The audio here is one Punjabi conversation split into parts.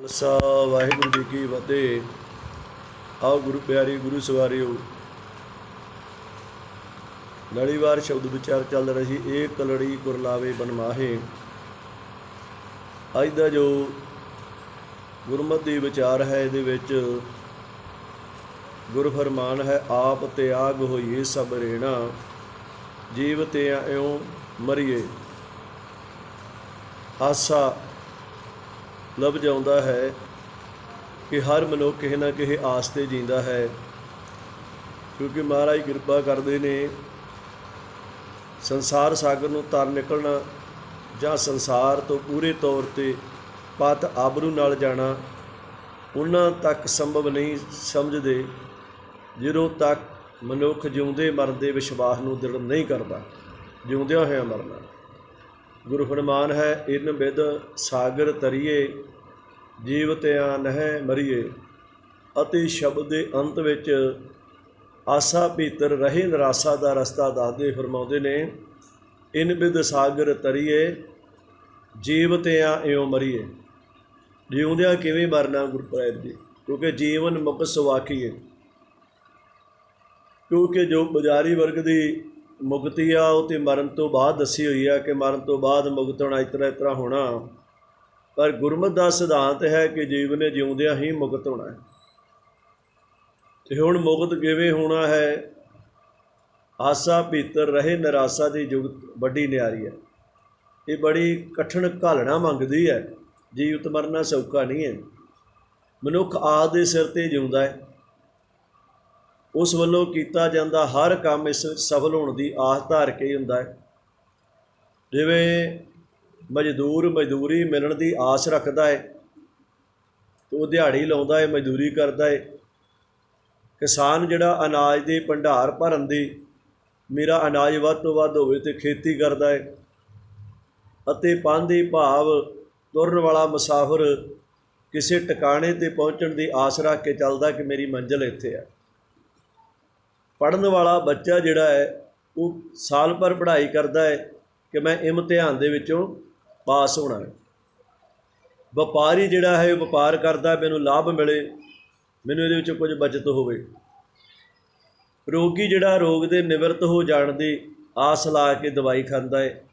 ਖਾਲਸਾ, ਵਾਹਿਗੁਰੂ ਜੀ ਕੀ ਫਤਿਹ। ਆਓ ਗੁਰੂ ਪਿਆਰੀ ਗੁਰੂ ਸਵਾਰਿਓ। ਲੜੀਵਾਰ ਸ਼ਬਦ ਵਿਚਾਰ ਚੱਲ ਰਹੀ, ਏਕ ਲੜੀ ਗੁਰਲਾਵੇ ਬਨਮਾਹੇ ਅੱਜ ਦਾ ਜੋ ਗੁਰਮਤਿ ਦੀ ਵਿਚਾਰ ਹੈ, ਇਹਦੇ ਵਿੱਚ ਗੁਰ ਫਰਮਾਨ ਹੈ, ਆਪ ਤਿਆਗ ਹੋਈਏ ਸਭ ਰੇਣਾ, ਜੀਵ ਤੇ ਇਉ ਮਰੀਏ। ਆਸਾ ਲੱਭ ਜਾਉਂਦਾ ਹੈ ਕਿ ਹਰ ਮਨੁੱਖ ਕਿਸੇ ਨਾ ਕਿਸੇ ਆਸ ਤੇ ਜੀਂਦਾ ਹੈ। ਕਿਉਂਕਿ ਮਹਾਰਾਜ ਕਿਰਪਾ ਕਰਦੇ ਨੇ, ਸੰਸਾਰ ਸਾਗਰ ਨੂੰ ਤਰ ਨਿਕਲਣਾ ਜਾਂ ਸੰਸਾਰ ਤੋਂ ਪੂਰੇ ਤੌਰ ਤੇ ਪਤ ਆਬਰੂ ਨਾਲ ਜਾਣਾ, ਉਹਨਾਂ ਤੱਕ ਸੰਭਵ ਨਹੀਂ ਸਮਝਦੇ, ਜਦੋਂ ਤੱਕ ਮਨੁੱਖ ਜਿਉਂਦੇ ਮਰਨ ਦੇ ਵਿਸ਼ਵਾਸ ਨੂੰ ਦ੍ਰਿੜ ਨਹੀਂ ਕਰਦਾ। ਜਿਉਂਦਿਆਂ ਹੋਇਆ ਮਰਨਾ। ਗੁਰੂ ਫਰਮਾਨ ਹੈ, ਇਨ ਬਿਦ ਸਾਗਰ ਤਰੀਏ, ਜੀਵ ਤਿਆ ਨਹਿ ਮਰੀਏ। ਅਤੇ ਸ਼ਬਦ ਦੇ ਅੰਤ ਵਿੱਚ ਆਸਾ ਭੀਤਰ ਰਹੇ, ਨਿਰਾਸ਼ਾ ਦਾ ਰਸਤਾ ਦੱਸਦੇ ਫਰਮਾਉਂਦੇ ਨੇ, ਇਨ ਬਿਦ ਸਾਗਰ ਤਰੀਏ, ਜੀਵ ਤਿਆ ਇਉ ਮਰੀਏ। ਜਿਉਂਦਿਆਂ ਕਿਵੇਂ ਮਰਨਾ ਗੁਰਪ੍ਰੈਤ ਜੀ? ਕਿਉਂਕਿ ਜੀਵਨ ਮੁਕ ਸੁਵਾਕੀ ਹੈ ਕਿਉਂਕਿ ਜੋ ਪੁਜਾਰੀ ਵਰਗ ਦੀ ਮੁਕਤੀ ਆ, ਉਹ ਤੇ ਮਰਨ ਤੋਂ ਬਾਅਦ ਦੱਸੀ ਹੋਈ ਆ ਕਿ ਮਰਨ ਤੋਂ ਬਾਅਦ ਮੁਕਤ ਹੋਣਾ ਇਸ ਤਰ੍ਹਾਂ ਇਸ ਤਰ੍ਹਾਂ ਹੋਣਾ। ਪਰ ਗੁਰਮਤ ਦਾ ਸਿਧਾਂਤ ਹੈ ਕਿ ਜੀਵ ਨੇ ਜਿਉਂਦਿਆਂ ਹੀ ਮੁਕਤ ਹੋਣਾ ਹੈ। ਤੇ ਹੁਣ ਮੁਕਤ ਕਿਵੇਂ ਹੋਣਾ ਹੈ? ਆਸਾ ਭੀਤਰ ਰਹੇ, ਨਿਰਾਸ਼ਾ ਦੀ ਜੁਗਤ ਵੱਡੀ ਨਿਆਰੀ ਹੈ। ਇਹ ਬੜੀ ਕਠਿਨ ਘਾਲਣਾ ਮੰਗਦੀ ਹੈ। ਜੀਵਤ ਮਰਨਾ ਸੌਖਾ ਨਹੀਂ ਹੈ। ਮਨੁੱਖ ਆਦ ਦੇ ਸਿਰ ਤੇ ਜਿਉਂਦਾ ਹੈ। ਉਸ ਵੱਲੋਂ ਕੀਤਾ ਜਾਂਦਾ ਹਰ ਕੰਮ ਇਸ ਵਿੱਚ ਸਫਲ ਹੋਣ ਦੀ ਆਸ ਧਾਰ ਕੇ ਹੀ ਹੁੰਦਾ ਹੈ। ਜਿਵੇਂ ਮਜ਼ਦੂਰ ਮਜ਼ਦੂਰੀ ਮਿਲਣ ਦੀ ਆਸ ਰੱਖਦਾ ਹੈ, ਤੇ ਉਹ ਦਿਹਾੜੀ ਲਾਉਂਦਾ ਹੈ, ਮਜ਼ਦੂਰੀ ਕਰਦਾ ਹੈ। ਕਿਸਾਨ ਜਿਹੜਾ ਅਨਾਜ ਦੇ ਭੰਡਾਰ ਭਰਨ ਦੀ ਮੇਰਾ ਅਨਾਜ ਵੱਧ ਤੋਂ ਵੱਧ ਹੋਵੇ ਤੇ ਖੇਤੀ ਕਰਦਾ ਹੈ ਅਤੇ ਪਾਂਦੇ ਭਾਵ ਤੁਰਨ ਵਾਲਾ ਮੁਸਾਫਰ ਕਿਸੇ ਟਿਕਾਣੇ ਤੇ ਪਹੁੰਚਣ ਦੀ ਆਸ ਰੱਖ ਕੇ ਚੱਲਦਾ ਕਿ ਮੇਰੀ ਮੰਜ਼ਿਲ ਇੱਥੇ ਹੈ। ਪੜਨ ਵਾਲਾ ਬੱਚਾ ਜਿਹੜਾ ਹੈ, ਉਹ ਸਾਲ ਭਰ ਪੜ੍ਹਾਈ ਕਰਦਾ ਹੈ ਕਿ ਮੈਂ ਇਮਤਿਹਾਨ ਦੇ ਵਿੱਚੋਂ ਪਾਸ ਹੋਣਾ ਹੈ। ਵਪਾਰੀ ਜਿਹੜਾ ਹੈ ਵਪਾਰ ਕਰਦਾ, ਮੈਨੂੰ ਲਾਭ ਮਿਲੇ, ਮੈਨੂੰ ਇਹਦੇ ਵਿੱਚੋਂ ਕੁਝ ਬਚਤ ਹੋਵੇ। ਰੋਗੀ ਜਿਹੜਾ, ਰੋਗ ਦੇ ਨਿਵਰਤ ਹੋ ਜਾਣ ਦੀ ਆਸ ਲਾ ਕੇ ਦਵਾਈ ਖਾਂਦਾ ਹੈ।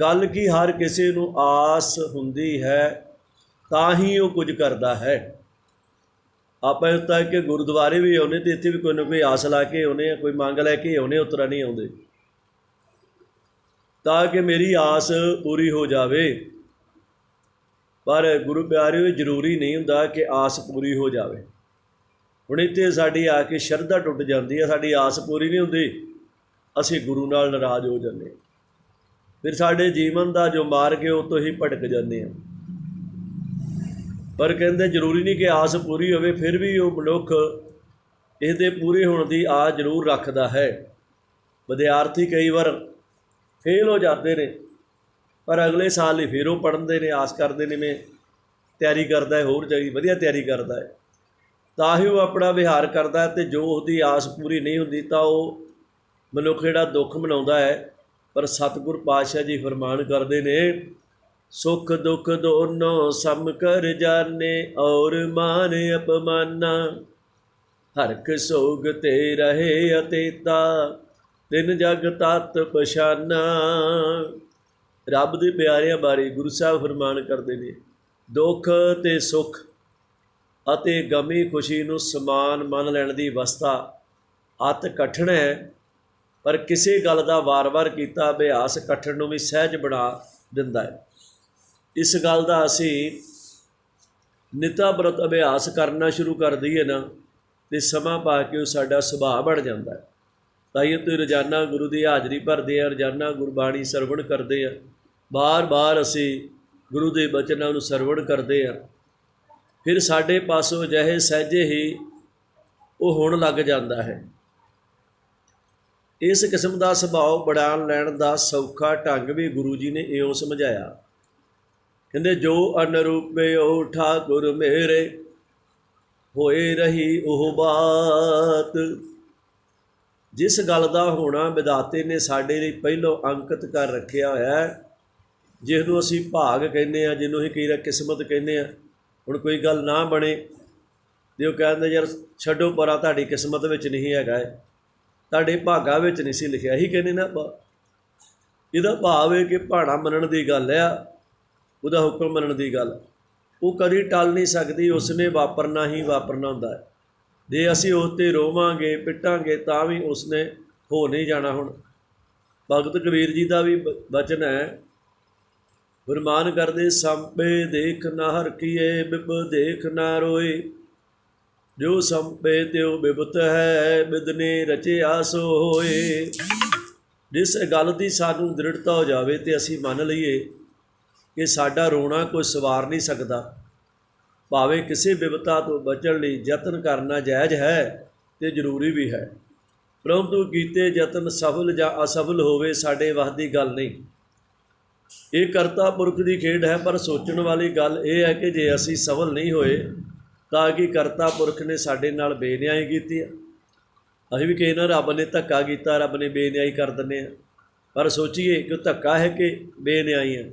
ਗੱਲ ਕੀ ਹਰ ਕਿਸੇ ਨੂੰ ਆਸ ਹੁੰਦੀ ਹੈ, ਤਾਂ ਹੀ ਉਹ ਕੁਝ ਕਰਦਾ ਹੈ। ਆਪਾਂ ਇਹ ਤਾਂ ਕਿ ਗੁਰਦੁਆਰੇ ਵੀ ਆਉਨੇ ਤੇ ਇੱਥੇ ਵੀ ਕੋਈ ਨਾ ਕੋਈ ਆਸ ਲਾ ਕੇ ਆਉਨੇ ਆ, ਕੋਈ ਮੰਗ ਲੈ ਕੇ ਆਉਨੇ ਉਤਰਾ ਨਹੀਂ ਆਉਂਦੇ। ਤਾਂ ਕਿ ਮੇਰੀ ਆਸ ਪੂਰੀ ਹੋ ਜਾਵੇ। ਪਰ ਗੁਰੂ ਪਿਆਰਿਓ, ਇਹ ਜ਼ਰੂਰੀ ਨਹੀਂ ਹੁੰਦਾ ਕਿ ਆਸ ਪੂਰੀ ਹੋ ਜਾਵੇ। ਹੁਣ ਇੱਥੇ ਸਾਡੀ ਆ ਕੇ ਸ਼ਰਧਾ ਟੁੱਟ ਜਾਂਦੀ ਹੈ ਸਾਡੀ ਆਸ ਪੂਰੀ ਨਹੀਂ ਹੁੰਦੀ। ਅਸੀਂ ਗੁਰੂ ਨਾਲ ਨਾਰਾਜ਼ ਹੋ ਜਾਂਦੇ। ਫਿਰ ਸਾਡੇ ਜੀਵਨ ਦਾ ਜੋ ਮਾਰਗ ਹੈ, ਉਹ ਤੋਂ ਹੀ ਭਟਕ ਜਾਂਦੇ ਹਾਂ ਪਰ ਕਹਿੰਦੇ ਜ਼ਰੂਰੀ ਨਹੀਂ ਕਿ ਆਸ ਪੂਰੀ ਹੋਵੇ, ਫਿਰ ਵੀ ਉਹ ਮਨੁੱਖ ਇਹਦੇ ਪੂਰੇ ਹੋਣ ਦੀ ਆਸ ਜ਼ਰੂਰ ਰੱਖਦਾ ਹੈ। ਵਿਦਿਆਰਥੀ ਕਈ ਵਾਰ ਫੇਲ ਹੋ ਜਾਂਦੇ ਨੇ, ਪਰ ਅਗਲੇ ਸਾਲ ਹੀ ਫਿਰ ਉਹ ਪੜ੍ਹਦੇ ਨੇ, ਆਸ ਕਰਦੇ ਨੇ ਮੈਂ ਤਿਆਰੀ ਕਰਦਾ ਹੈ, ਹੋਰ ਜਾਈ ਵਧੀਆ ਤਿਆਰੀ ਕਰਦਾ ਹੈ। ਤਾਂ ਹੀ ਉਹ ਆਪਣਾ ਵਿਹਾਰ ਕਰਦਾ ਹੈ ਤੇ ਜੋ ਉਹਦੀ ਆਸ ਪੂਰੀ ਨਹੀਂ ਹੁੰਦੀ ਤਾਂ ਉਹ ਮਨੁੱਖ ਜਿਹੜਾ ਦੁੱਖ ਮਨਾਉਂਦਾ ਹੈ, ਪਰ ਸਤਿਗੁਰ ਪਾਤਸ਼ਾਹ ਜੀ ਫਰਮਾਨ ਕਰਦੇ ਨੇ ਸੁਖ ਦੁਖ ਦੋਨੋਂ ਸਮ ਕਰ ਜਾਣੇ ਔਰ ਮਾਨ ਅਪਮਾਨਾ। ਹਰਖ ਸੋਗ ਤੇ ਰਹੇ ਅਤੇਤਾ, ਤਿੰਨ ਜਗ ਤਤ ਪਛਾਨਾ। ਰੱਬ ਦੇ ਪਿਆਰਿਆਂ ਬਾਰੇ ਗੁਰੂ ਸਾਹਿਬ ਫਰਮਾਨ ਕਰਦੇ ਨੇ, ਦੁੱਖ ਤੇ ਸੁਖ ਅਤੇ ਗਮੀ ਖੁਸ਼ੀ ਨੂੰ ਸਮਾਨ ਮੰਨ ਲੈਣ ਦੀ ਅਵਸਥਾ ਅਤ ਕਠਿਨ ਹੈ। ਪਰ ਕਿਸੇ ਗੱਲ ਦਾ ਵਾਰ-ਵਾਰ ਕੀਤਾ ਅਭਿਆਸ ਕਠਿਨ ਨੂੰ ਵੀ ਸਹਿਜ ਬਣਾ ਦਿੰਦਾ ਹੈ। ਇਸ ਗੱਲ ਦਾ ਅਸੀਂ ਨਿਤਾ ਬ੍ਰਤ ਅਭਿਆਸ ਕਰਨਾ ਸ਼ੁਰੂ ਕਰ ਦਈਏ ਨਾ, ਤੇ ਸਮਾਂ ਪਾ ਕੇ ਉਹ ਸਾਡਾ ਸੁਭਾਅ ਬਣ ਜਾਂਦਾ ਹੈ। ਤਾਂ ਇਹ ਤੇ ਰੋਜ਼ਾਨਾ ਗੁਰੂ ਦੀ ਹਾਜ਼ਰੀ ਭਰਦੇ ਆ ਰੋਜ਼ਾਨਾ ਗੁਰਬਾਣੀ ਸਰਵਣ ਕਰਦੇ ਆ ਬਾਰ-ਬਾਰ ਅਸੀਂ ਗੁਰੂ ਦੇ ਬਚਨਾਂ ਨੂੰ ਸਰਵਣ ਕਰਦੇ ਆ ਫਿਰ ਸਾਡੇ ਪਾਸੋਂ ਅਜਿਹੇ ਸਹਿਜੇ ਹੀ ਉਹ ਹੋਣ ਲੱਗ ਜਾਂਦਾ ਹੈ। ਇਸ ਕਿਸਮ ਦਾ ਸੁਭਾਅ ਬੜਾਨ ਲੈਣ ਦਾ ਸੌਖਾ ਢੰਗ ਵੀ ਗੁਰੂ ਜੀ ਨੇ ਇਉਂ ਸਮਝਾਇਆ। ਕਹਿੰਦੇ, ਜੋ ਅਨਰੂਪੇ ਉਹ ਠਾਕੁਰ ਮੇਰੇ, ਹੋਏ ਰਹੀ ਉਹ ਬਾਤ। ਜਿਸ ਗੱਲ ਦਾ ਹੋਣਾ ਵਿਦਾਤੇ ਨੇ ਸਾਡੇ ਲਈ ਪਹਿਲੋਂ ਅੰਕਿਤ ਕਰ ਰੱਖਿਆ ਹੋਇਆ ਹੈ ਜਿਸ ਨੂੰ ਅਸੀਂ ਭਾਗ ਕਹਿੰਦੇ ਆ ਜਿਹਨੂੰ ਅਸੀਂ ਕਈ ਕਿਸਮਤ ਕਹਿੰਦੇ ਆ ਹੁਣ ਕੋਈ ਗੱਲ ਨਾ ਬਣੇ, ਤੇ ਉਹ ਕਹਿੰਦੇ, ਯਾਰ ਛੱਡੋ ਪਰਾਂ, ਤੁਹਾਡੀ ਕਿਸਮਤ ਵਿੱਚ ਨਹੀਂ ਹੈਗਾ ਇਹ, ਤੁਹਾਡੇ ਭਾਗਾ ਵਿੱਚ ਨਹੀਂ ਸੀ ਲਿਖਿਆ। ਹੀ ਕਹਿੰਦੇ ਨਾ ਇਹਦਾ ਭਾਵ ਹੈ ਕਿ ਭਾਣਾ ਮੰਨਣ ਦੀ ਗੱਲ ਆ ਉਹਦਾ ਹੁਕਮ ਮੰਨਣ ਦੀ ਗੱਲ। ਉਹ ਕਦੀ ਟਲ ਨਹੀਂ ਸਕਦੀ, ਉਸਨੇ ਵਾਪਰਨਾ ਹੀ ਵਾਪਰਨਾ ਹੁੰਦਾ ਹੈ। ਜੇ ਅਸੀਂ ਉਸ ਤੇ ਰੋਵਾਂਗੇ, ਪਿੱਟਾਂਗੇ, ਤਾਂ ਵੀ ਉਸਨੇ ਹੋ ਨਹੀਂ ਜਾਣਾ ਹੁਣ। ਭਗਤ ਕਬੀਰ ਜੀ ਦਾ ਵੀ ਬ- ਬਚਨ ਹੈ ਗੁਰਮਾਨ ਕਰਦੇ ਸੰਪੇ ਦੇਖ ਨਾ ਹਰ ਕੀਏ ਬਿਬ ਦੇਖ ਨਾ ਰੋਏ। ਜੋ ਸੰਪੇ ਤਿਉ ਬਿਬਤ ਹੈ ਬਿਦਨੇ ਰਚਿਆ ਸੋ ਹੋਏ। ਜਿਸ ਗੱਲ ਦੀ ਸਾਨੂੰ ਦ੍ਰਿੜਤਾ ਹੋ ਜਾਵੇ ਤੇ ਅਸੀਂ ਮੰਨ ਲਈਏ ਕਿ ਸਾਡਾ ਰੋਣਾ ਕੋਈ ਸਵਾਰ ਨਹੀਂ ਸਕਦਾ। ਭਾਵੇਂ ਕਿਸੇ ਬਿਪਤਾ ਤੋਂ ਬਚਣ ਲਈ ਯਤਨ ਕਰਨਾ ਜਾਇਜ਼ ਹੈ ਤੇ ਜ਼ਰੂਰੀ ਵੀ ਹੈ। ਪਰੰਤੂ ਕੀਤੇ ਯਤਨ ਸਫਲ ਜਾਂ ਅਸਫਲ ਹੋਵੇ ਸਾਡੇ ਵੱਸ ਦੀ ਗੱਲ ਨਹੀਂ। ਇਹ ਕਰਤਾ ਪੁਰਖ ਦੀ ਖੇਡ ਹੈ, ਪਰ ਸੋਚਣ ਵਾਲੀ ਗੱਲ ਇਹ ਹੈ ਕਿ ਜੇ ਅਸੀਂ ਸਫਲ ਨਹੀਂ ਹੋਏ, ਤਾਂ ਕਿ ਕਰਤਾ ਪੁਰਖ ਨੇ ਸਾਡੇ ਨਾਲ ਬੇਨਿਆਈ ਕੀਤੀ ਹੈ ਅਸੀਂ ਵੀ ਕਹਿੰਦੇ ਰੱਬ ਨੇ ਧੱਕਾ ਕੀਤਾ, ਰੱਬ ਨੇ ਬੇਨਿਆਈ ਕਰ ਦਿੰਦੇ ਆ। ਪਰ ਸੋਚੀਏ ਕਿ ਧੱਕਾ ਹੈ ਕਿ ਬੇਨਿਆਈ ਹੈ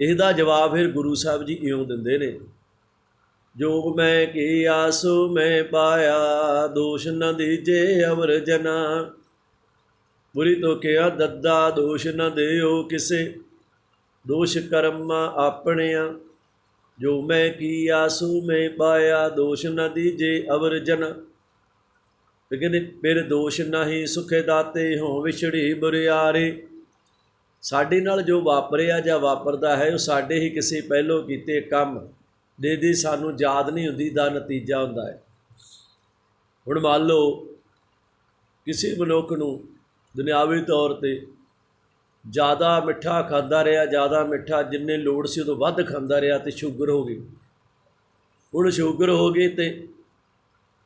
ਇਹਦਾ ਜਵਾਬ ਫਿਰ ਗੁਰੂ ਸਾਹਿਬ ਜੀ ਇਉਂ ਦਿੰਦੇ ਨੇ ਜੋ ਮੈਂ ਕੀ ਆਸੂ ਮੈਂ ਪਾਇਆ, ਦੋਸ਼ ਨ ਦੀਜੇ ਅਵਰ ਜਨਾ। ਬੁਰੀ ਤੋ ਕਿਆ ਦੱਦਾ, ਦੋਸ਼ ਨ ਦਿਓ ਕਿਸੇ। ਦੋਸ਼ ਕਰਮ ਆਪਣਿਆ, ਜੋ ਮੈਂ ਕੀ ਆਸੂ ਮੈਂ ਪਾਇਆ, ਦੋਸ਼ ਨ ਦੀਜੇ ਅਵਰ ਜਨਾ। ਤੇ ਕਹਿੰਦੇ, ਫਿਰ ਦੋਸ਼ ਨਹੀਂ ਸੁਖੇ ਦਾਤੇ ਹੋ ਵਿਛੜੀ ਬੁਰਿਆਰੇ ਸਾਡੇ ਨਾਲ ਜੋ ਵਾਪਰਿਆ ਜਾਂ ਵਾਪਰਦਾ ਹੈ, ਉਹ ਸਾਡੇ ਹੀ ਕਿਸੇ ਪਹਿਲੋਂ ਕੀਤੇ ਕੰਮ ਦੇ ਦੀ ਸਾਨੂੰ ਯਾਦ ਨਹੀਂ ਹੁੰਦੀ, ਦਾ ਨਤੀਜਾ ਹੁੰਦਾ ਹੈ। ਹੁਣ ਮੰਨ ਲਓ, ਕਿਸੇ ਮਨੁੱਖ ਨੂੰ ਦੁਨਿਆਵੀ ਤੌਰ ਤੇ ਜ਼ਿਆਦਾ ਮਿੱਠਾ ਖਾਂਦਾ ਰਿਹਾ, ਜ਼ਿਆਦਾ ਮਿੱਠਾ ਜਿੰਨੇ ਲੋੜ ਸੀ ਉਦੋਂ ਵੱਧ ਖਾਂਦਾ ਰਿਹਾ ਤੇ ਸ਼ੂਗਰ ਹੋ ਗਈ। ਹੁਣ ਸ਼ੂਗਰ ਹੋ ਗਈ ਤੇ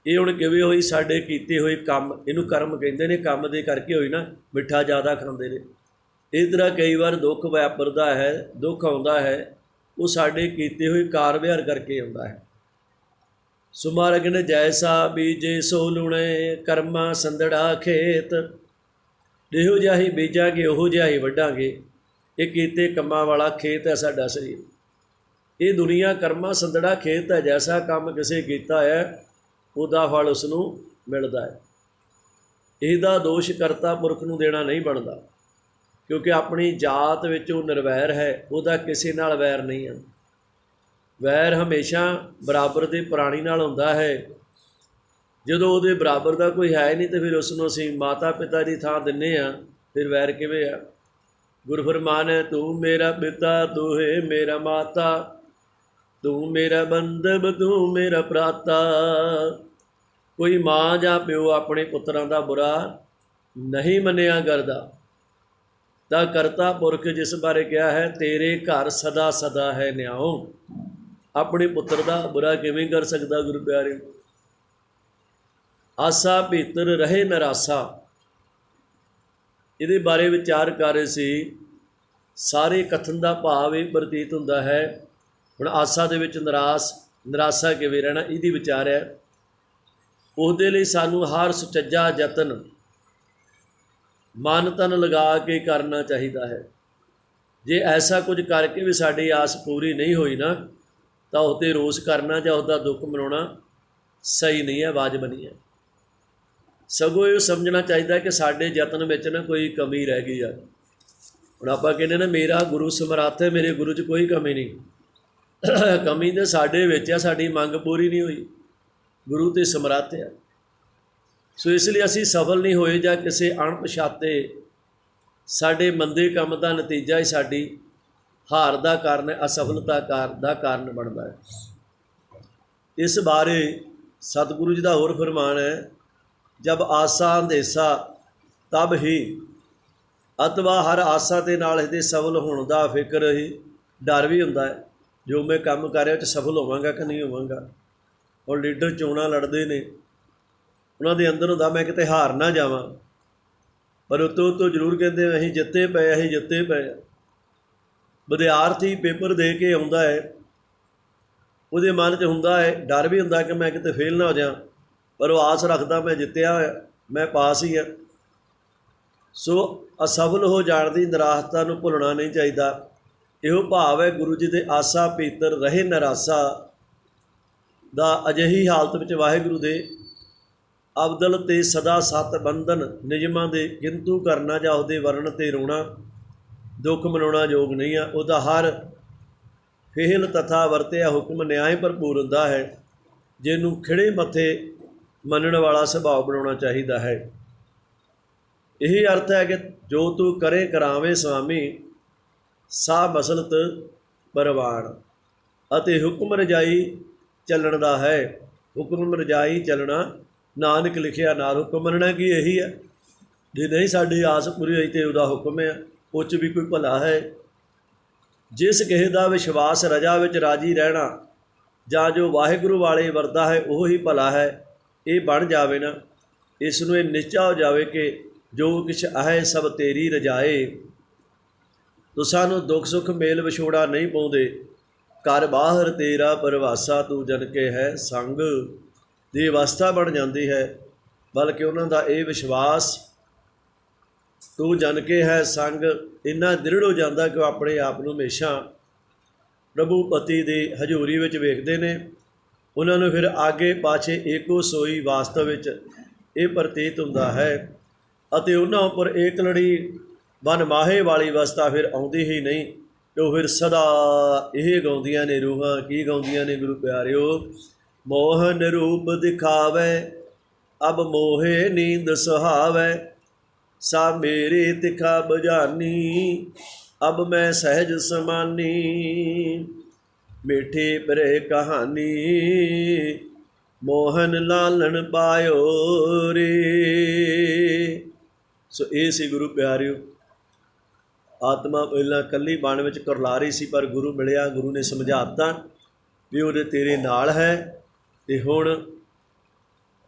ਇਹ ਹੁਣ ਕਿਵੇਂ ਹੋਈ? ਸਾਡੇ ਕੀਤੇ ਹੋਏ ਕੰਮ, ਇਹਨੂੰ ਕਰਮ ਕਹਿੰਦੇ ਨੇ, ਕੰਮ ਦੇ ਕਰਕੇ ਹੋਈ ਨਾ, ਮਿੱਠਾ ਜ਼ਿਆਦਾ ਖਾਂਦੇ ਨੇ। ਇਸ ਤਰ੍ਹਾਂ ਕਈ ਵਾਰ ਦੁੱਖ ਵਾਪਰਦਾ ਹੈ, ਦੁੱਖ ਆਉਂਦਾ ਹੈ, ਉਹ ਸਾਡੇ ਕੀਤੇ ਹੋਏ ਕਾਰ ਵਿਹਾਰ ਕਰਕੇ ਆਉਂਦਾ ਹੈ। ਸੁਮਾਰਗਨ ਜੈਸਾ ਬੀਜੇ ਸੋ ਲੁਣੇ ਕਰਮਾ ਸੰਧੜਾ ਖੇਤ, ਜਿਹੋ ਜਿਹਾ ਹੀ ਬੀਜਾਂਗੇ, ਉਹੋ ਜਿਹਾ ਹੀ ਵੱਢਾਂਗੇ, ਇਹ ਕੀਤੇ ਕੰਮਾਂ ਵਾਲਾ ਖੇਤ ਹੈ ਸਾਡਾ ਸਰੀਰ। ਇਹ ਦੁਨੀਆ ਕਰਮਾ ਸੰਧੜਾ ਖੇਤ ਹੈ, ਜੈਸਾ ਕੰਮ ਕਿਸੇ ਕੀਤਾ ਹੈ, ਉਹਦਾ ਫਲ ਉਸ ਨੂੰ ਮਿਲਦਾ ਹੈ। ਇਹਦਾ ਦੋਸ਼ ਕਰਤਾ ਪੁਰਖ ਨੂੰ ਦੇਣਾ ਨਹੀਂ ਬਣਦਾ। ਕਿਉਂਕਿ ਆਪਣੀ ਜਾਤ ਵਿੱਚ ਉਹ ਨਿਰਵੈਰ ਹੈ, ਉਹਦਾ ਕਿਸੇ ਨਾਲ ਵੈਰ ਨਹੀਂ ਹੈ। ਵੈਰ ਹਮੇਸ਼ਾ ਬਰਾਬਰ ਦੇ ਪ੍ਰਾਣੀ ਨਾਲ ਹੁੰਦਾ ਹੈ। ਜਦੋਂ ਉਹਦੇ ਬਰਾਬਰ ਦਾ ਕੋਈ ਹੈ ਨਹੀਂ, ਤੇ ਫਿਰ ਉਸ ਨੂੰ ਅਸੀਂ ਮਾਤਾ ਪਿਤਾ ਦੀ ਥਾਂ ਦਿੰਨੇ ਆ ਫਿਰ ਵੈਰ ਕਿਵੇਂ ਆ? ਗੁਰੂ ਫਰਮਾਨ ਹੈ, ਤੂੰ ਮੇਰਾ ਪਿਤਾ, ਤੂੰ ਹੈ ਮੇਰਾ ਮਾਤਾ। ਤੂੰ ਮੇਰਾ ਬੰਦਬ ਤੂੰ ਮੇਰਾ ਪ੍ਰਾਤਾ ਕੋਈ ਮਾਂ ਜਾਂ ਪਿਓ ਆਪਣੇ ਪੁੱਤਰਾਂ ਦਾ ਬੁਰਾ ਨਹੀਂ ਮੰਨਿਆ ਕਰਦਾ। ਤਾਂ ਕਰਤਾ ਪੁਰਖ ਜਿਸ ਬਾਰੇ ਕਿਹਾ ਹੈ, ਤੇਰੇ ਘਰ ਸਦਾ ਸਦਾ ਹੈ ਨਿਆਉ ਆਪਣੇ ਪੁੱਤਰ ਦਾ ਬੁਰਾ ਕਿਵੇਂ ਕਰ ਸਕਦਾ ਗੁਰੂ ਪਿਆਰੇ ਆਸਾ ਭੀਤਰ ਰਹੇ ਨਰਾਸਾ। ਇਹਦੇ ਬਾਰੇ ਵਿਚਾਰ ਕਰ ਰਹੇ ਸੀ। ਸਾਰੇ ਕਥਨ ਦਾ ਭਾਵ ਇਹ ਪ੍ਰਤੀਤ ਹੁੰਦਾ ਹੈ। ਹੁਣ ਆਸਾ ਦੇ ਵਿੱਚ ਨਿਰਾਸ, ਨਿਰਾਸਾ ਕਿਵੇਂ ਰਹਿਣਾ, ਇਹਦੀ ਵਿਚਾਰ ਹੈ। ਉਹਦੇ ਲਈ ਸਾਨੂੰ ਹਰ ਸੁਚੱਜਾ, ਯਤਨ ਮਨ ਤਨ ਲਗਾ ਕੇ ਕਰਨਾ ਚਾਹੀਦਾ ਹੈ। ਜੇ ਐਸਾ ਕੁਝ ਕਰਕੇ ਵੀ ਸਾਡੀ ਆਸ ਪੂਰੀ ਨਹੀਂ ਹੋਈ ਨਾ, ਤਾਂ ਉਹਤੇ ਰੋਸ ਕਰਨਾ ਜਾਂ ਉਹਦਾ ਦੁੱਖ ਮਨਾਉਣਾ ਸਹੀ ਨਹੀਂ ਹੈ, ਵਾਜਬ ਨਹੀਂ ਹੈ। ਸਗੋਂ ਇਹ ਸਮਝਣਾ ਚਾਹੀਦਾ ਕਿ ਸਾਡੇ ਯਤਨ ਵਿੱਚ ਨਾ ਕੋਈ ਕਮੀ ਰਹਿ ਗਈ ਆ। ਹੁਣ ਆਪਾਂ ਕਹਿੰਦੇ ਨਾ, ਮੇਰਾ ਗੁਰੂ ਸਮਰੱਥ ਹੈ, ਮੇਰੇ ਗੁਰੂ 'ਚ ਕੋਈ ਕਮੀ ਨਹੀਂ। ਕਮੀ ਤੇ ਸਾਡੇ ਵਿੱਚ ਆ, ਸਾਡੀ ਮੰਗ ਪੂਰੀ ਨਹੀਂ ਹੋਈ। ਗੁਰੂ ਤੇ ਸਮਰੱਥ ਆ। ਸੋ ਇਸ ਲਈ ਅਸੀਂ ਸਫਲ ਨਹੀਂ ਹੋਏ ਜਾਂ ਕਿਸੇ ਅਣਪਛਾਤੇ ਸਾਡੇ ਮੰਦੇ ਕੰਮ ਦਾ ਨਤੀਜਾ ਹੀ ਸਾਡੀ ਹਾਰ ਦਾ ਕਾਰਨ ਅਸਫਲਤਾ ਕਾਰ ਦਾ ਕਾਰਨ ਬਣਦਾ ਹੈ। ਇਸ ਬਾਰੇ ਸਤਿਗੁਰੂ ਜੀ ਦਾ ਹੋਰ ਫਰਮਾਨ ਹੈ, ਜਬ ਆਸਾ ਅੰਦੇਸਾ ਤਬ ਹੀ ਅਤਵਾ ਹਰ ਆਸਾ ਦੇ ਨਾਲ ਇਹਦੇ ਸਫਲ ਹੋਣ ਦਾ ਫਿਕਰ ਹੀ ਡਰ ਵੀ ਹੁੰਦਾ ਹੈ। ਜੋ ਮੈਂ ਕੰਮ ਕਰ ਰਿਹਾ ਉਹ 'ਚ ਸਫਲ ਹੋਵਾਂਗਾ ਕਿ ਨਹੀਂ ਹੋਵਾਂਗਾ? ਔਰ ਲੀਡਰ ਚੋਣਾਂ ਲੜਦੇ ਨੇ ਉਹਨਾਂ ਦੇ ਅੰਦਰ ਹੁੰਦਾ ਮੈਂ ਕਿਤੇ ਹਾਰ ਨਾ ਜਾਵਾਂ। ਪਰ ਉਤੋਂ ਉਤੋਂ ਜ਼ਰੂਰ ਕਹਿੰਦੇ ਅਸੀਂ ਜਿੱਤੇ ਪਏ ਅਸੀਂ ਜਿੱਤੇ ਪਏ ਹਾਂ। ਵਿਦਿਆਰਥੀ ਪੇਪਰ ਦੇ ਕੇ ਆਉਂਦਾ ਹੈ। ਉਹਦੇ ਮਨ 'ਚ ਹੁੰਦਾ ਹੈ, ਡਰ ਵੀ ਹੁੰਦਾ ਕਿ ਮੈਂ ਕਿਤੇ ਫੇਲ ਨਾ ਹੋ ਜਾ ਪਰ ਉਹ ਆਸ ਰੱਖਦਾ, ਮੈਂ ਜਿੱਤਿਆ ਹੋਇਆ, ਮੈਂ ਪਾਸ ਹੀ ਆ। ਸੋ ਅਸਫਲ ਹੋ ਜਾਣ ਦੀ ਨਿਰਾਸ਼ਤਾ ਨੂੰ ਭੁੱਲਣਾ ਨਹੀਂ ਚਾਹੀਦਾ। ਇਹੋ ਭਾਵ ਹੈ, ਗੁਰੂ ਜੀ ਦੇ ਆਸਾ ਪੀਤਰ ਰਹੇ ਨਰਾਸਾ ਦਾ ਅਜਿਹੀ ਹਾਲਤ ਵਿੱਚ ਵਾਹਿਗੁਰੂ ਦੇ ਅਬਦਲ ਤੇ ਸਦਾ ਸਤ ਬੰਧਨ ਨਿਯਮਾਂ ਦੇ ਕਿੰਤੂ ਕਰਨਾ ਜਾਂ ਉਹਦੇ ਵਰਣ ਤੇ ਰੋਣਾ, ਦੁੱਖ ਮਨਾਉਣਾ ਯੋਗ ਨਹੀਂ ਆ। ਉਹਦਾ ਹਰ ਫੇਲ ਤਥਾ ਵਰਤਿਆ ਹੁਕਮ ਨਿਆਂ ਭਰਪੂਰ ਹੁੰਦਾ ਹੈ, ਜਿਹਨੂੰ ਖਿੜੇ ਮੱਥੇ ਮੰਨਣ ਵਾਲਾ ਸੁਭਾਅ ਬਣਾਉਣਾ ਚਾਹੀਦਾ ਹੈ। ਇਹ ਅਰਥ ਹੈ ਕਿ ਜੋ ਤੂੰ ਕਰੇ ਕਰਾਵੇਂ ਸੁਆਮੀ ਸਾ ਮਸਲਤ ਪਰਵਾਨ ਅਤੇ ਹੁਕਮ ਰਜਾਈ ਚੱਲਣ ਦਾ ਹੈ। ਹੁਕਮ ਰਜਾਈ ਚੱਲਣਾ ਨਾਨਕ ਲਿਖਿਆ, ਨਾਲ ਹੁਕਮ ਮੰਨਣਾ ਕੀ ਇਹੀ ਹੈ ਜੇ ਨਹੀਂ ਸਾਡੀ ਆਸ ਪੂਰੀ ਹੋਈ ਤੇ ਉਹਦਾ ਹੁਕਮ ਹੈ ਉਹ 'ਚ ਵੀ ਕੋਈ ਭਲਾ ਹੈ। ਜਿਸ ਕਿਸੇ ਦਾ ਵਿਸ਼ਵਾਸ ਰਜਾ ਵਿੱਚ ਰਾਜੀ ਰਹਿਣਾ ਜਾਂ ਜੋ ਵਾਹਿਗੁਰੂ ਵਾਲੇ ਵਰਦਾ ਹੈ, ਉਹ ਹੀ ਭਲਾ ਹੈ। ਇਹ ਬਣ ਜਾਵੇ ਨਾ, ਇਸ ਨੂੰ ਇਹ ਨਿਸ਼ਚਾ ਹੋ ਜਾਵੇ ਕਿ ਜੋ ਕਿਛ ਹੈ ਸਭ ਤੇਰੀ ਰਜਾਏ। ਤੂੰ ਸਾਨੂੰ ਦੁੱਖ ਸੁੱਖ ਮੇਲ ਵਿਛੋੜਾ ਨਹੀਂ ਪਾਉਂਦੇ। ਘਰ ਬਾਹਰ ਤੇਰਾ ਪਰਵਾਸਾ ਤੂੰ ਜਨ ਕੇ ਹੈ ਸੰਗ। ਦੀ ਅਵਸਥਾ ਬਣ ਜਾਂਦੀ ਹੈ, ਬਲਕਿ ਉਹਨਾਂ ਦਾ ਇਹ ਵਿਸ਼ਵਾਸ, ਤੂੰ ਜਨ ਕੇ ਹੈ ਸੰਗ, ਇੰਨਾ ਦ੍ਰਿੜ ਹੋ ਜਾਂਦਾ ਕਿ ਉਹ ਆਪਣੇ ਆਪ ਨੂੰ ਹਮੇਸ਼ਾ ਪ੍ਰਭੂ ਪਤੀ ਦੀ ਹਜ਼ੂਰੀ ਵਿੱਚ ਵੇਖਦੇ ਨੇ। ਉਹਨਾਂ ਨੂੰ ਫਿਰ ਆਗੇ ਪਾਛੇ ਏਕੋ ਸੋਈ ਵਾਸਤਵ ਵਿੱਚ ਇਹ ਪ੍ਰਤੀਤ ਹੁੰਦਾ ਹੈ ਅਤੇ ਉਹਨਾਂ ਉੱਪਰ ਏਕ ਲੜੀ ਬਨ ਮਾਹੇ ਵਾਲੀ ਅਵਸਥਾ ਫਿਰ ਆਉਂਦੀ ਹੀ ਨਹੀਂ। ਤੇ ਉਹ ਫਿਰ ਸਦਾ ਇਹ ਗਾਉਂਦੀਆਂ ਨੇ ਰੂਹਾਂ, ਕੀ ਗਾਉਂਦੀਆਂ ਨੇ ਗੁਰੂ ਪਿਆਰਿਓ? ਮੋਹਨ ਰੂਪ ਦਿਖਾਵੇ, ਅਬ ਮੋਹੇ ਨੀਂਦ ਸੁਹਾਵੇ, ਸਾ ਮੇਰੇ ਤਿਖਾ ਬਜਾਨੀ, ਅਬ ਮੈਂ ਸਹਿਜ ਸਮਾਨੀ, ਮਿੱਠੀ ਪਰੇ ਕਹਾਣੀ, ਮੋਹਨ ਲਾਲਣ ਪਾਇਓ ਰੇ। ਸੋ ਇਹ ਸੀ ਗੁਰੂ ਪਿਆਰਿਓ, ਆਤਮਾ ਪਹਿਲਾਂ ਕੱਲੀ ਬਾਣ ਵਿੱਚ ਕਰਲਾ ਰਹੀ ਸੀ, ਪਰ ਗੁਰੂ ਮਿਲਿਆ, ਗੁਰੂ ਨੇ ਸਮਝਾਤਾ ਵੀ ਉਹਦੇ ਤੇਰੇ ਨਾਲ ਹੈ। ਤੇ ਹੁਣ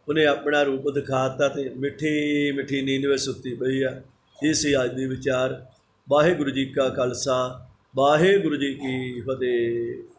ਉਹਨੇ ਆਪਣਾ ਰੂਪ ਦਿਖਾਤਾ ਤੇ ਮਿੱਠੀ ਮਿੱਠੀ ਨੀਂਦ ਵਿੱਚ ਸੁੱਤੀ ਪਈ ਆ। ਇਹ ਸੀ ਅੱਜ ਦੀ ਵਿਚਾਰ ਵਾਹਿਗੁਰੂ ਜੀ ਕਾ ਖਾਲਸਾ, ਵਾਹਿਗੁਰੂ ਜੀ ਕੀ ਫਤਿਹ।